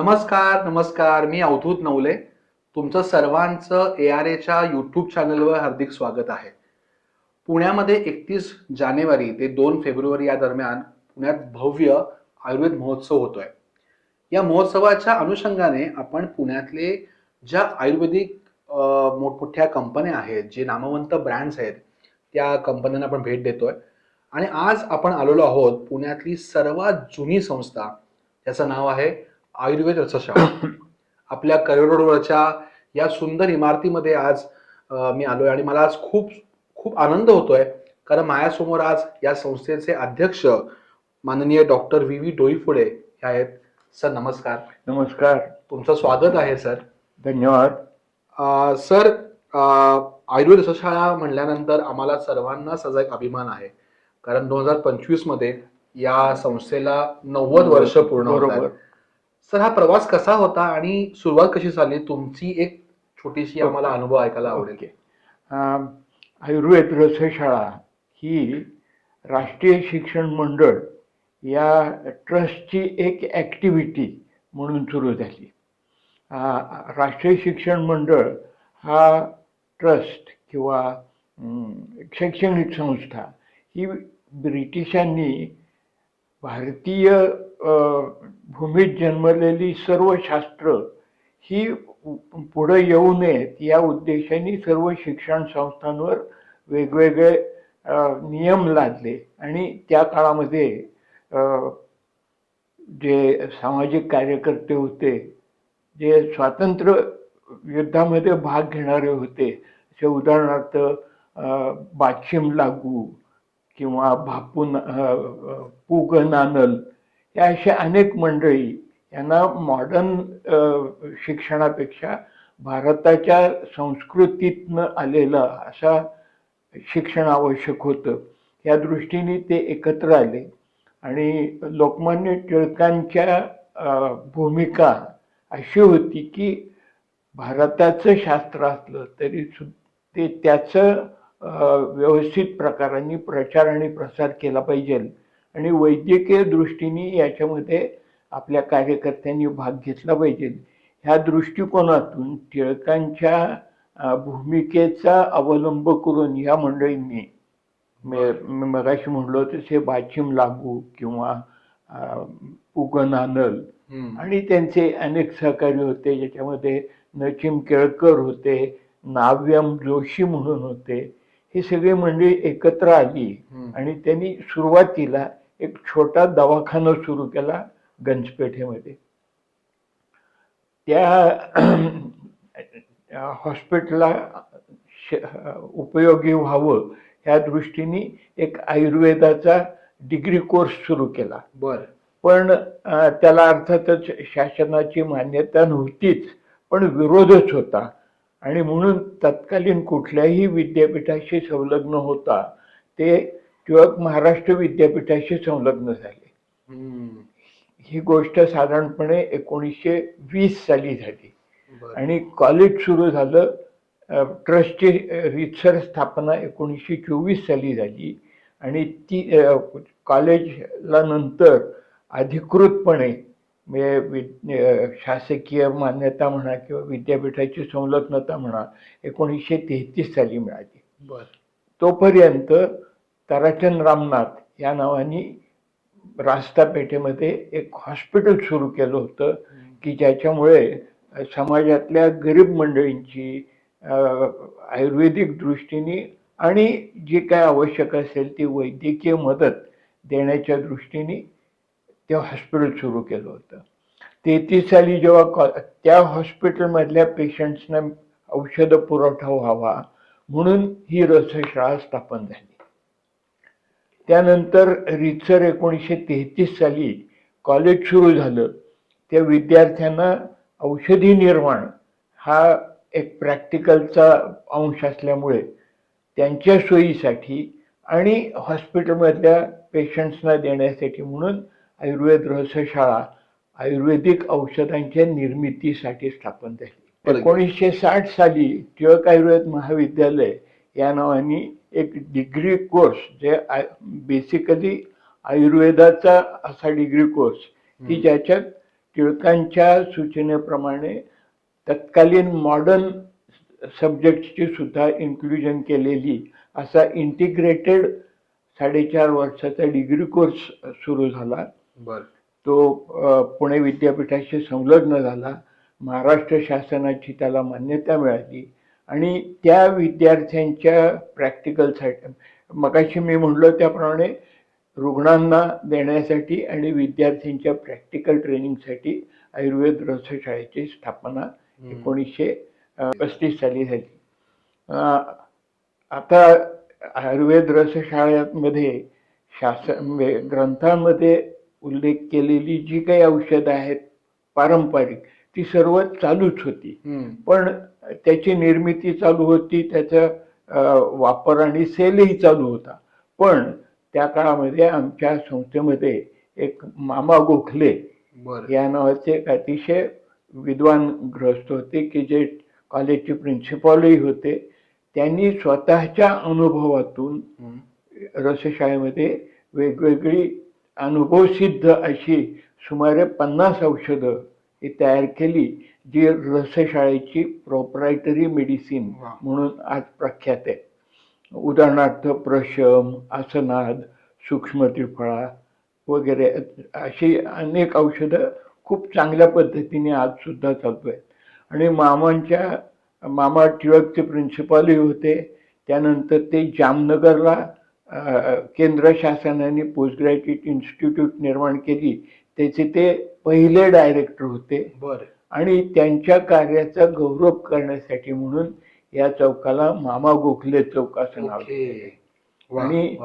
नमस्कार नमस्कार. मी अवधूत नवले. तुमचं सर्वांचं ए आर एच्या यूट्यूब चॅनलवर हार्दिक स्वागत आहे. पुण्यामध्ये एकतीस जानेवारी ते दोन फेब्रुवारी या दरम्यान पुण्यात भव्य आयुर्वेद महोत्सव होतोय. या महोत्सवाच्या अनुषंगाने आपण पुण्यातले ज्या आयुर्वेदिक मोठमोठ्या कंपन्या आहेत जे नामवंत ब्रँड्स आहेत त्या कंपन्यांना आपण भेट देतोय. आणि आज आपण आलेलो आहोत पुण्यातली सर्वात जुनी संस्था त्याचं नाव आहे आयुर्वेद रसशाळा आपल्या रोडवरच्या या सुंदर इमारतीमध्ये आज मी आलोय आणि मला आज खूप खूप आनंद होतोय. कारण माझ्यासमोर आज या संस्थेचे अध्यक्ष माननीय डॉक्टर व्ही व्ही डोईफुडे हे आहेत. सर नमस्कार. नमस्कार. तुमचं स्वागत आहे सर. धन्यवाद. सर आयुर्वेद रसशाळा म्हणल्यानंतर आम्हाला सर्वांना सजा एक अभिमान आहे. कारण दोन हजार पंचवीसमध्ये या संस्थेला नव्वद वर्ष पूर्ण होत सर हा प्रवास कसा होता आणि सुरुवात कशी झाली? तुमची एक छोटीशी आम्हाला अनुभव ऐकायला आवडेल. आयुर्वेद रसशाळा ही राष्ट्रीय शिक्षण मंडळ या ट्रस्टची एक ॲक्टिव्हिटी म्हणून सुरू झाली. राष्ट्रीय शिक्षण मंडळ हा ट्रस्ट किंवा शैक्षणिक संस्था ही ब्रिटिशांनी भारतीय भूमीत जन्मलेली सर्व शास्त्र ही पुढे येऊ नयेत या उद्देशाने सर्व शिक्षण संस्थांवर वेगवेगळे नियम लादले. आणि त्या काळामध्ये जे सामाजिक कार्यकर्ते होते जे स्वातंत्र्य युद्धामध्ये भाग घेणारे होते असे उदाहरणार्थ अ, लागू किंवा भापून पूग नानल या अशा अनेक मंडळी यांना मॉडर्न शिक्षणापेक्षा भारताच्या संस्कृतीतनं आलेलं असा शिक्षण आवश्यक होतं. या दृष्टीने ते एकत्र आले आणि लोकमान्य टिळकांच्या भूमिका अशी होती की भारताचं शास्त्र असलं तरी सु ते त्याचं व्यवस्थित प्रकाराने प्रचार आणि प्रसार केला पाहिजे. आणि वैद्यकीय दृष्टीने याच्यामध्ये आपल्या कार्यकर्त्यांनी भाग घेतला पाहिजे ह्या दृष्टिकोनातून टिळकांच्या भूमिकेचा अवलंब करून या मंडळींनी मगाशी म्हणलो तसे बाचिम लागू किंवा आनल हम्म. आणि त्यांचे अनेक सहकारी होते ज्याच्यामध्ये नचिम केळकर होते नाव्यम जोशी म्हणून होते हे सगळे मंडळी एकत्र आली. आणि त्यांनी सुरुवातीला एक छोटा दवाखाना सुरू केला गंजपेठेमध्ये. त्या हॉस्पिटलला उपयोगी व्हावं ह्या दृष्टीने एक आयुर्वेदाचा डिग्री कोर्स सुरू केला. बर. पण त्याला अर्थातच शासनाची मान्यता नव्हतीच पण विरोधच होता. आणि म्हणून तत्कालीन कुठल्याही विद्यापीठाशी संलग्न होता ते टिळक महाराष्ट्र विद्यापीठाशी संलग्न झाले. ही गोष्ट साधारणपणे एकोणीसशे वीस साली झाली. आणि कॉलेज सुरू झालं ट्रस्टची रीतसर स्थापना एकोणीसशे चोवीस साली झाली. आणि ती कॉलेजला नंतर अधिकृतपणे म्हणजे शासकीय मान्यता म्हणा किंवा विद्यापीठाची संलग्नता म्हणा एकोणीसशे तेहतीस साली मिळाली. तोपर्यंत ताराचंद रामनाथ या नावाने रास्ता पेठेमध्ये एक हॉस्पिटल सुरू केलं होतं की ज्याच्यामुळे समाजातल्या गरीब मंडळींची आयुर्वेदिक दृष्टीने आणि जी काय आवश्यक असेल ती वैद्यकीय मदत देण्याच्या दृष्टीने ते हॉस्पिटल सुरू केलं होतं. तेहतीस साली जेव्हा कॉ त्या हॉस्पिटलमधल्या पेशंट्सना औषध पुरवठा व्हावा म्हणून ही रसशाळा स्थापन झाली. त्यानंतर रितसर एकोणीसशे तेहतीस साली कॉलेज सुरू झालं त्या विद्यार्थ्यांना औषधी निर्माण हा एक प्रॅक्टिकलचा अंश असल्यामुळे त्यांच्या सोयीसाठी आणि हॉस्पिटलमधल्या पेशंट्सना देण्यासाठी म्हणून आयुर्वेद रसशाळा आयुर्वेदिक औषधांच्या निर्मितीसाठी स्थापन झाली. एकोणीसशे साठ साली टिळक आयुर्वेद महाविद्यालय या नावाने एक डिग्री कोर्स जे बेसिकली आयुर्वेदाचा असा डिग्री कोर्स की ज्याच्यात टिळकांच्या सूचनेप्रमाणे तत्कालीन मॉडर्न सब्जेक्टची सुद्धा इन्क्लुजन केलेली असा इंटिग्रेटेड साडेचार वर्षाचा डिग्री कोर्स सुरू झाला. बर. तो पुणे विद्यापीठाशी संलग्न झाला. महाराष्ट्र शासनाची त्याला मान्यता मिळाली. आणि त्या विद्यार्थ्यांच्या प्रॅक्टिकलसाठी मगाशी मी म्हणलो त्याप्रमाणे रुग्णांना देण्यासाठी आणि विद्यार्थ्यांच्या प्रॅक्टिकल ट्रेनिंगसाठी आयुर्वेद रसशाळेची स्थापना एकोणीसशे पस्तीस साली झाली. आता आयुर्वेद रसशाळेमध्ये शासन म्हणजे ग्रंथांमध्ये उल्लेख केलेली जी काही औषधं आहेत पारंपरिक ती सर्व चालूच होती. पण त्याची निर्मिती चालू होती त्याचा वापर आणि सेलही चालू होता. पण त्या काळामध्ये आमच्या संस्थेमध्ये एक मामा गोखले या नावाचे एक अतिशय विद्वान ग्रस्त होते की जे कॉलेजचे प्रिन्सिपॉलही होते. त्यांनी स्वतःच्या अनुभवातून रसशाळेमध्ये वेगवेगळी अनुभवसिद्ध अशी सुमारे पन्नास औषधं ही तयार केली जी रसशाळेची प्रोप्रायटरी मेडिसिन. म्हणून आज प्रख्यात आहे. उदाहरणार्थ प्रशम आसनाद सूक्ष्म त्रिफळा वगैरे अशी अनेक औषधं खूप चांगल्या पद्धतीने आज सुद्धा चालू आहेत. आणि मामांच्या मामा टिळकचे प्रिन्सिपॉलही होते. त्यानंतर ते जामनगरला केंद्र शासनाने पोस्ट ग्रॅज्युएट इन्स्टिट्यूट निर्माण केली. त्याचे ते पहिले डायरेक्टर होते. बर. आणि त्यांच्या कार्याचा गौरव करण्यासाठी म्हणून या चौकाला मामा गोखले चौक असं नाव आणि-.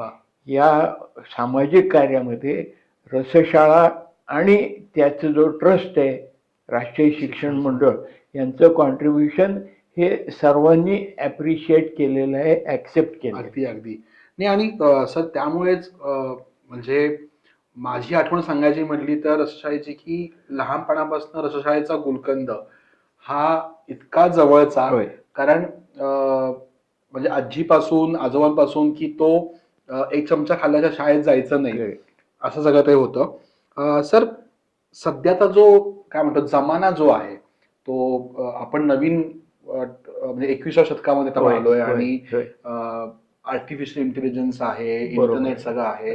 या सामाजिक कार्यामध्ये रसशाळा आणि त्याचं जो ट्रस्ट आहे राष्ट्रीय शिक्षण मंडळ यांचं कॉन्ट्रीब्युशन हे सर्वांनी ॲप्रिशिएट केलेलं आहे ॲक्सेप्ट केलं. अगदी अगदी. नाही आणि सर त्यामुळेच म्हणजे माझी आठवण सांगायची म्हटली तर रसशाळेची की लहानपणापासून रसशाळेचा गुलकंद हा इतका जवळचा कारण म्हणजे आजीपासून आजोबांपासून की तो एक चमचा खाल्ल्याच्या शाळेत जायचं नाही. असं सगळं ते होतं सर सध्याचा जो काय म्हणतो जमाना जो आहे तो आपण नवीन म्हणजे एकविसाव्या शतकामध्ये आता होय, आणि. आर्टिफिशियल इंटेलिजन्स आहे. इंटरनेट सगळं आहे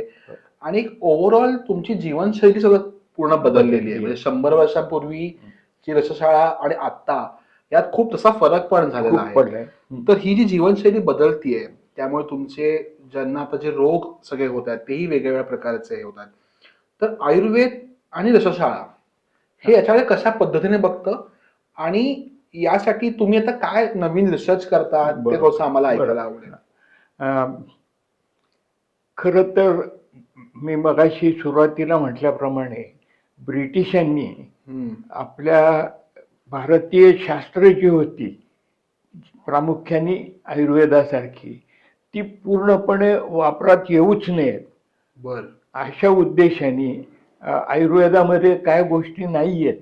आणि ओव्हरऑल तुमची जीवनशैली सगळं पूर्ण बदललेली आहे. म्हणजे शंभर वर्षांपूर्वीची रसशाळा आणि आता यात खूप तसा फरक पण झालेला आहे. तर ही जी जीवनशैली बदलतीये त्यामुळे तुमचे ज्यांना आता जे रोग सगळे होत आहेत तेही वेगवेगळ्या प्रकारचे होत आहेत. तर आयुर्वेद आणि रसशाळा हे याच्याकडे कशा पद्धतीने बघतं? आणि यासाठी तुम्ही आता काय नवीन रिसर्च करता ते आम्हाला ऐकायला. आवडेल. अं, खरं तर मी मगाशी सुरुवातीला म्हटल्याप्रमाणे ब्रिटिशांनी. आपल्या भारतीय शास्त्र जी होती प्रामुख्याने आयुर्वेदासारखी ती पूर्णपणे वापरात येऊच नयेत बर अशा उद्देशाने आयुर्वेदामध्ये काय गोष्टी नाही आहेत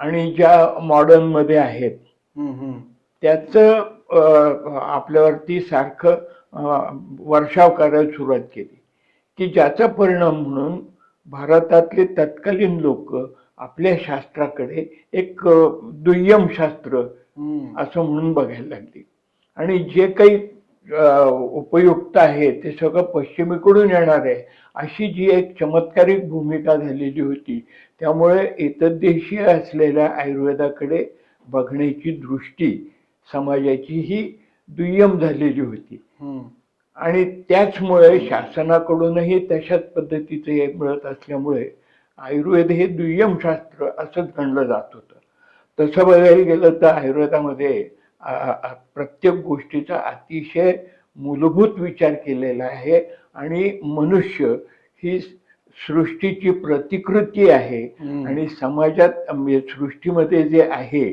आणि ज्या मॉडर्नमध्ये आहेत. त्याचं आपल्यावरती सारखं वर्षाव करायला सुरुवात केली की ज्याचा परिणाम म्हणून भारतातले तत्कालीन लोक आपल्या शास्त्राकडे एक दुय्यम शास्त्र. असं म्हणून बघायला लागली आणि जे काही उपयुक्त आहे ते सगळं पश्चिमेकडून येणार आहे अशी जी एक चमत्कारिक भूमिका झालेली होती त्यामुळे इतदेशीय असलेल्या आयुर्वेदाकडे बघण्याची दृष्टी समाजाची ही दुय्यम झालेली होती. आणि त्याचमुळे शासनाकडूनही तशाच पद्धतीचं हे मिळत असल्यामुळे आयुर्वेद हे दुय्यम शास्त्र असंच गणलं जात होतं तसं बघायला गेलं तर आयुर्वेदामध्ये प्रत्येक गोष्टीचा अतिशय मूलभूत विचार केलेला आहे आणि मनुष्य ही सृष्टीची प्रतिकृती आहे. आणि समाजात म्हणजे सृष्टीमध्ये जे आहे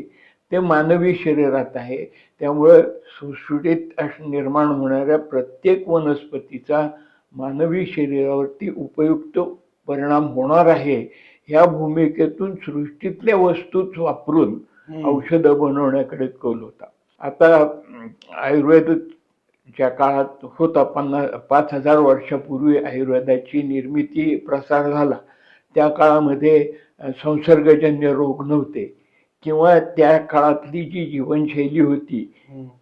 ते मानवी शरीरात आहे. त्यामुळं सुटसुटीत निर्माण होणाऱ्या प्रत्येक वनस्पतीचा मानवी शरीरावरती उपयुक्त परिणाम होणार आहे. ह्या भूमिकेतून सृष्टीतल्या वस्तूच वापरून. औषधं बनवण्याकडे कल होता. आता आयुर्वेद ज्या काळात होता पन्नास पाच हजार वर्षापूर्वी आयुर्वेदाची निर्मिती प्रसार झाला. त्या काळामध्ये संसर्गजन्य रोग नव्हते. किंवा त्या काळातली जी जीवनशैली होती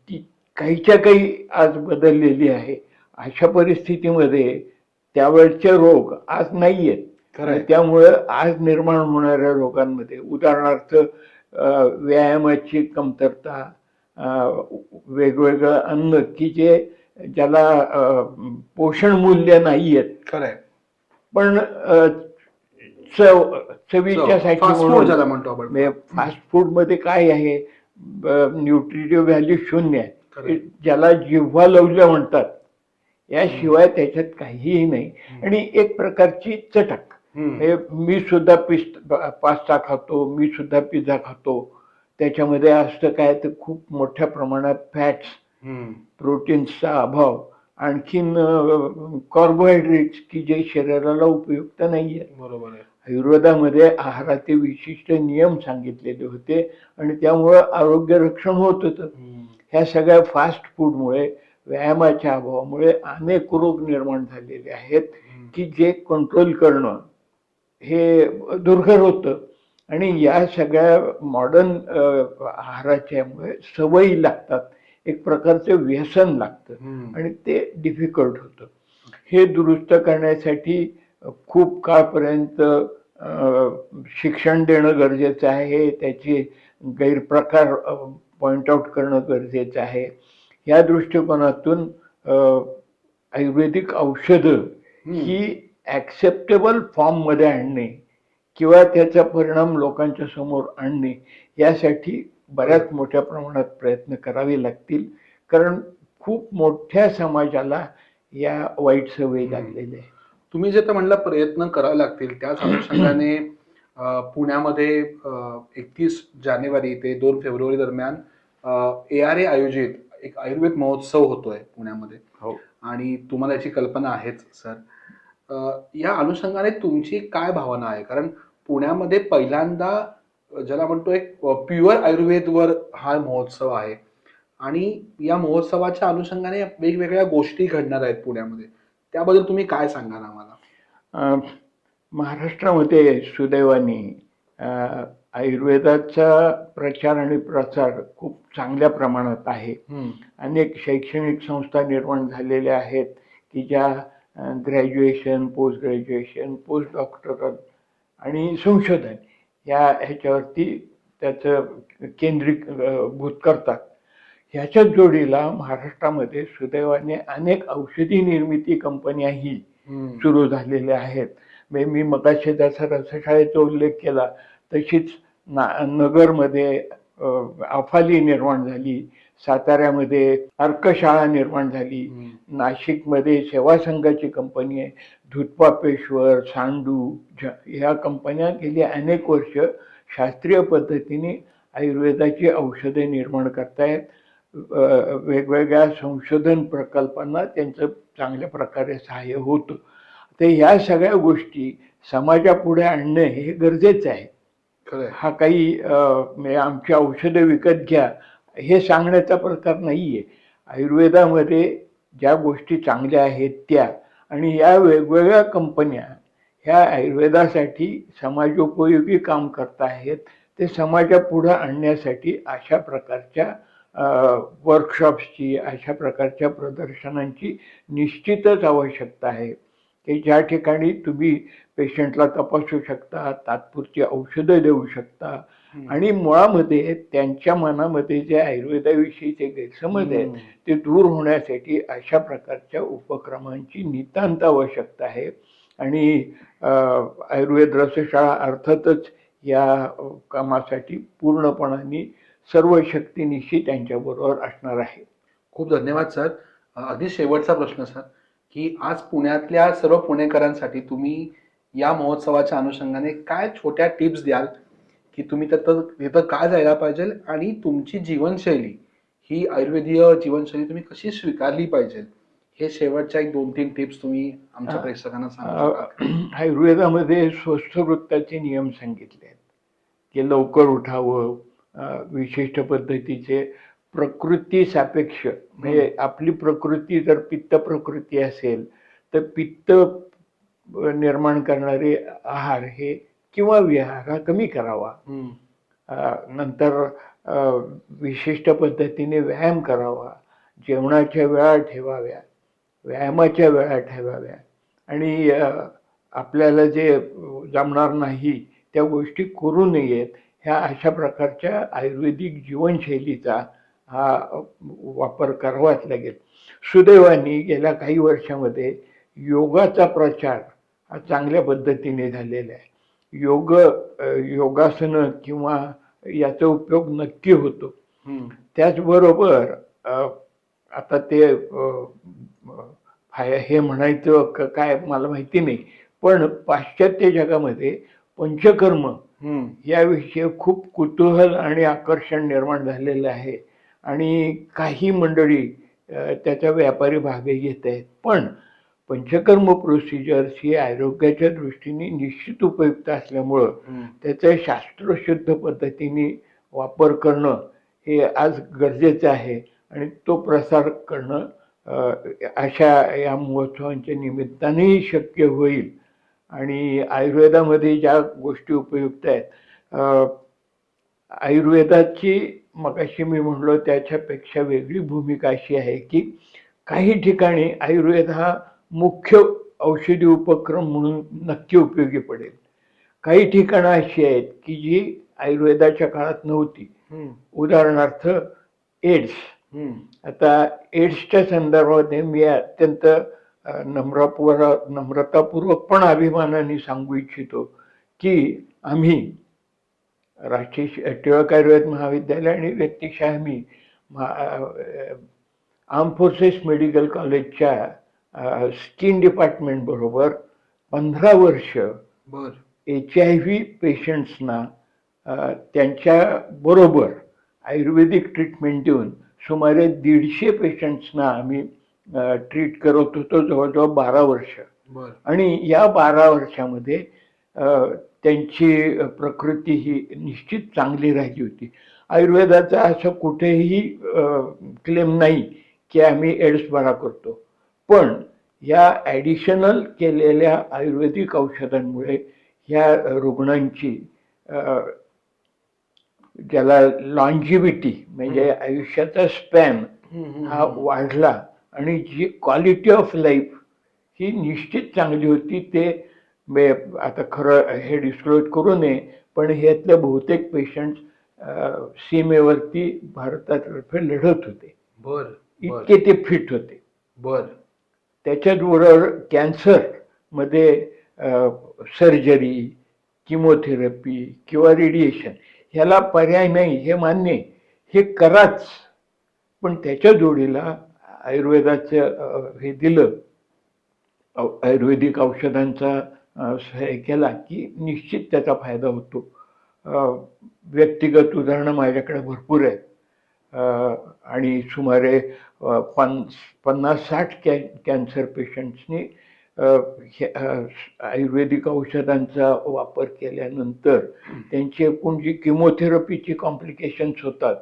ती काहीच्या काही आज बदललेली आहे. अशा परिस्थितीमध्ये त्यावेळचे रोग आज नाही आहेत त्यामुळं आज निर्माण होणाऱ्या रोगांमध्ये उदाहरणार्थ व्यायामाची कमतरता वेगवेगळं अन्न की जे ज्याला पोषण मूल्य नाही आहेत खरंय. पण चव चवीच्या साठी फास्ट फूड म्हणून ज्याला म्हणतो आपण. फास्ट फूडमध्ये काय आहे? न्यूट्रिटिव्ह व्हॅल्यू शून्य. आहे. ज्याला जिव्हा लवलं म्हणतात याशिवाय त्याच्यात काहीही नाही. आणि एक प्रकारची चटक. हम्म. हे मी सुद्धा पिस्ट पास्ता खातो मी सुद्धा पिझ्झा खातो. त्याच्यामध्ये असतं काय? तर खूप मोठ्या प्रमाणात फॅट्स हम्म. प्रोटीन्सचा अभाव. आणखीन कार्बोहायड्रेट्स की जे शरीराला उपयुक्त नाही आहे बरोबर आहे. आयुर्वेदामध्ये आहाराचे विशिष्ट नियम सांगितलेले होते आणि त्यामुळं आरोग्य रक्षण होत होतं. ह्या सगळ्या फास्ट फूडमुळे व्यायामाच्या अभावामुळे अनेक रोग निर्माण झालेले आहेत की जे कंट्रोल करणं हे दुर्घर होतं. आणि या सगळ्या मॉडर्न आहाराच्यामुळे सवयी लागतात. एक प्रकारचं व्यसन लागतं. आणि ते डिफिकल्ट होतं. हे दुरुस्त करण्यासाठी खूप काळपर्यंत शिक्षण देणं गरजेचं आहे त्याचे गैरप्रकार पॉइंट आउट करणं गरजेचं आहे. या दृष्टिकोनातून आयुर्वेदिक औषधं. ही ॲक्सेप्टेबल फॉर्ममध्ये आणणे किंवा त्याचा परिणाम लोकांच्या समोर आणणे यासाठी बऱ्याच मोठ्या प्रमाणात प्रयत्न करावे लागतील. कारण खूप मोठ्या समाजाला या वाईट सवयी लागलेल्या आहे तुम्ही जे तर म्हणलं प्रयत्न करावे लागतील त्याच अनुषंगाने पुण्यामध्ये एकतीस जानेवारी ते दोन फेब्रुवारी दरम्यान ए आर ए आयोजित एक आयुर्वेद महोत्सव होतोय पुण्यामध्ये. हो. आणि तुम्हाला याची कल्पना आहेच सर. या अनुषंगाने तुमची काय भावना आहे? कारण पुण्यामध्ये पहिल्यांदा ज्याला म्हणतो एक प्युअर आयुर्वेदवर हा महोत्सव आहे. आणि या महोत्सवाच्या अनुषंगाने वेगवेगळ्या गोष्टी घडणार आहेत पुण्यामध्ये. त्याबद्दल तुम्ही काय सांगाल आम्हाला? महाराष्ट्रामध्ये सुदैवाने आयुर्वेदाचा प्रचार आणि प्रसार खूप चांगल्या प्रमाणात आहे. अनेक शैक्षणिक संस्था निर्माण झालेल्या आहेत की ज्या graduation post graduation post doctoral आणि संशोधन या ह्याच्यावरती त्याचं केंद्रित अ, भूत करतात. ह्याच्याच जोडीला महाराष्ट्रामध्ये सुदैवाने अनेक औषधी निर्मिती कंपन्याही सुरू झालेल्या आहेत. मी मगाशी जसा रसशाळेचा उल्लेख केला तशीच ना नगरमध्ये अफाली निर्माण झाली साताऱ्यामध्ये अर्कशाळा निर्माण झाली नाशिकमध्ये सेवा संघाची कंपनी आहे धुतपापेश्वर सांडू ह्या कंपन्या गेली अनेक वर्ष शास्त्रीय पद्धतीने आयुर्वेदाची औषधे निर्माण करतायत. वेगवेगळ्या संशोधन प्रकल्पांना त्यांचं चांगल्या प्रकारे सहाय्य होतं. तर ह्या सगळ्या गोष्टी समाजापुढे आणणं हे गरजेचं आहे. हा काही म्हणजे आमची औषधं विकत घ्या हे सांगण्याचा प्रकार नाही आहे आयुर्वेदामध्ये ज्या गोष्टी चांगल्या आहेत त्या आणि या वेगवेगळ्या कंपन्या ह्या आयुर्वेदासाठी समाजोपयोगी काम करत आहेत ते समाजापुढं आणण्यासाठी अशा प्रकारच्या वर्कशॉप्सची अशा प्रकारच्या प्रदर्शनांची निश्चितच आवश्यकता आहे. की ज्या ठिकाणी तुम्ही पेशंटला तपासू शकता तात्पुरती औषधं देऊ शकता आणि मुळामध्ये त्यांच्या मनामध्ये जे आयुर्वेदाविषयीचे गैरसमज आहेत ते दूर होण्यासाठी अशा प्रकारच्या उपक्रमांची नितांत आवश्यकता आहे. आणि आयुर्वेद रसशाळा अर्थातच या कामासाठी पूर्णपणाने सर्व शक्तीनिशी त्यांच्याबरोबर असणार आहे. खूप धन्यवाद सर. अगदी शेवटचा प्रश्न सर की आज पुण्यातल्या सर्व पुणेकरांसाठी तुम्ही या महोत्सवाच्या अनुषंगाने काय छोट्या टिप्स द्याल की तुम्ही तिथं तिथं का जायला पाहिजे आणि तुमची जीवनशैली ही आयुर्वेदीय जीवनशैली तुम्ही कशी स्वीकारली पाहिजे हे शेवटच्या एक दोन तीन टिप्स तुम्ही आमच्या प्रेक्षकांना सांगू? आयुर्वेदामध्ये स्वस्थ वृत्ताचे नियम सांगितले आहेत की लवकर उठावं विशिष्ट पद्धतीचे प्रकृती सापेक्ष म्हणजे आपली प्रकृती जर पित्त प्रकृती असेल तर पित्त निर्माण करणारे आहार हे किंवा विहार हा कमी करावा. नंतर विशिष्ट पद्धतीने व्यायाम करावा. जेवणाच्या वेळा ठेवाव्या व्यायामाच्या वेळा ठेवाव्या. आणि आपल्याला जे जमणार नाही त्या गोष्टी करू नयेत ह्या अशा प्रकारच्या आयुर्वेदिक जीवनशैलीचा हा वापर करावाच लागेल सुदैवाने गेल्या काही वर्षामध्ये योगाचा प्रचार हा चांगल्या पद्धतीने झालेला आहे योग योगासनं किंवा याचा उपयोग नक्की होतो. त्याचबरोबर आता ते हे म्हणायचं क- काय मला माहिती नाही पण पाश्चात्य जगामध्ये पंचकर्म. याविषयी खूप कुतूहल आणि आकर्षण निर्माण झालेलं आहे. आणि काही मंडळी त्याचा व्यापारी भागही घेत आहेत. पण पंचकर्म प्रोसिजर्स ही आरोग्याच्या दृष्टीने निश्चित उपयुक्त असल्यामुळं. त्याचा शास्त्रशुद्ध पद्धतीने वापर करणं हे आज गरजेचं आहे. आणि तो प्रसार करणं अशा या महोत्सवांच्या निमित्तानेही शक्य होईल. आणि आयुर्वेदामध्ये ज्या गोष्टी उपयुक्त आहेत आयुर्वेदाची मगाशी मी म्हणलो त्याच्यापेक्षा वेगळी भूमिका अशी आहे की काही ठिकाणी आयुर्वेद हा मुख्य औषधी उपक्रम म्हणून नक्की उपयोगी पडेल काही ठिकाणं अशी आहेत की जी आयुर्वेदाच्या काळात नव्हती. उदाहरणार्थ एड्स. आता एड्सच्या संदर्भामध्ये मी अत्यंत नम्रपूर नम्रतापूर्वक पण अभिमानाने सांगू इच्छितो की आम्ही राष्ट्रीय टिळक आयुर्वेद महाविद्यालय आणि व्यक्तिशः मी आर्म फोर्सेस मेडिकल कॉलेजच्या स्किन डिपार्टमेंट बरोबर पंधरा वर्ष बर. एच आय व्ही पेशंट्सना त्यांच्या बरोबर आयुर्वेदिक ट्रीटमेंट देऊन सुमारे दीडशे पेशंट्सना आम्ही ट्रीट करत होतो जवळजवळ बारा वर्ष. आणि या बारा वर्षामध्ये त्यांची प्रकृती ही निश्चित चांगली राहिली होती. आयुर्वेदाचा असं कुठेही क्लेम नाही की आम्ही एड्स बरा करतो. पण या ॲडिशनल केलेल्या आयुर्वेदिक औषधांमुळे ह्या रुग्णांची ज्याला लॉन्जिव्हिटी म्हणजे आयुष्याचा स्पॅन. हा वाढला आणि जी क्वालिटी ऑफ लाईफ ही निश्चित चांगली होती ते मे- आता खरं हे डिस्क्लोज करू नये पण ह्यातले बहुतेक पेशंट सीमेवरती भारतातर्फे लढत होते. बर इतके ते फिट होते. बर. त्याच्याचबरोबर कॅन्सरमध्ये सर्जरी किमोथेरपी किंवा रेडिएशन ह्याला पर्याय नाही हे मान्य. हे कराच पण त्याच्या जोडीला आयुर्वेदाचं हे दिलं. औ- आयुर्वेदिक औषधांचा हे केला की निश्चित त्याचा फायदा होतो. व्यक्तिगत उदाहरणं माझ्याकडे भरपूर आहेत. आणि सुमारे पन पन्नास साठ कॅ कॅन्सर पेशंट्सनी आयुर्वेदिक औषधांचा वापर केल्यानंतर त्यांची एकूण जी किमोथेरपीची कॉम्प्लिकेशन्स होतात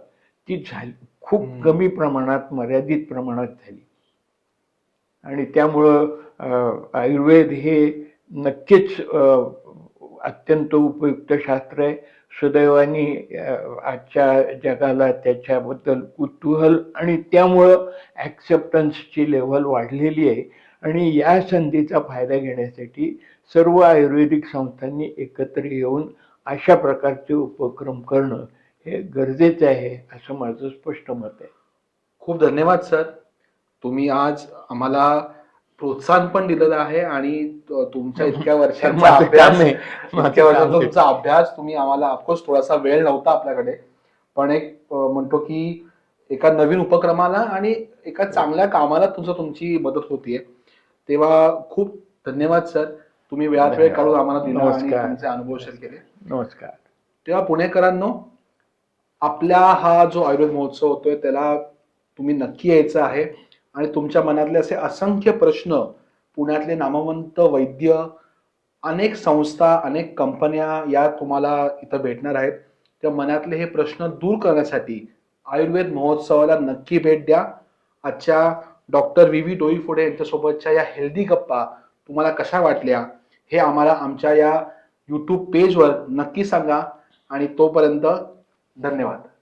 ती झाली. खूप. कमी प्रमाणात मर्यादित प्रमाणात झाली. आणि त्यामुळं आयुर्वेद हे नक्कीच अत्यंत उपयुक्त शास्त्र आहे. सुदैवाने आजच्या जगाला त्याच्याबद्दल कुतूहल आणि त्यामुळं ॲक्सेप्टन्सची लेव्हल वाढलेली आहे. आणि या संधीचा फायदा घेण्यासाठी सर्व आयुर्वेदिक संस्थांनी एकत्र येऊन अशा प्रकारचे उपक्रम करणं हे गरजेचं आहे असं माझं स्पष्ट मत आहे. खूप धन्यवाद सर. तुम्ही आज आम्हाला प्रोत्साहन पण दिलेलं आहे आणि तुमच्या इतक्या वर्षांचा अभ्यास इतक्या वर्षांचा. तुमचा अभ्यास तुम्ही आम्हाला ऑफकोर्स थोडासा वेळ नव्हता आपल्याकडे. पण एक म्हणतो की एका नवीन उपक्रमाला आणि एका चांगल्या कामाला तुमचं तुमची मदत होतीये. तेव्हा खूप धन्यवाद सर. तुम्ही वेळात वेळ काढून आम्हाला दिला आणि. तुमचे अनुभव शेअर केले. नमस्कार. तेव्हा पुणेकरांनो आपल्या हा जो आयुर्वेद महोत्सव होतोय त्याला तुम्ही नक्की यायचं आहे. आणि तुमच्या मनातले असे असंख्य प्रश्न पुण्यातले नामवंत वैद्य अनेक संस्था अनेक कंपन्या या तुम्हाला इथं भेटणार आहेत. त्या मनातले हे प्रश्न दूर करण्यासाठी आयुर्वेद महोत्सवाला नक्की भेट द्या. आजच्या डॉक्टर व्ही व्ही डोईफोडे यांच्यासोबतच्या या हेल्दी गप्पा तुम्हाला कशा वाटल्या हे आम्हाला आमच्या या यूट्यूब पेजवर नक्की सांगा. आणि तोपर्यंत धन्यवाद.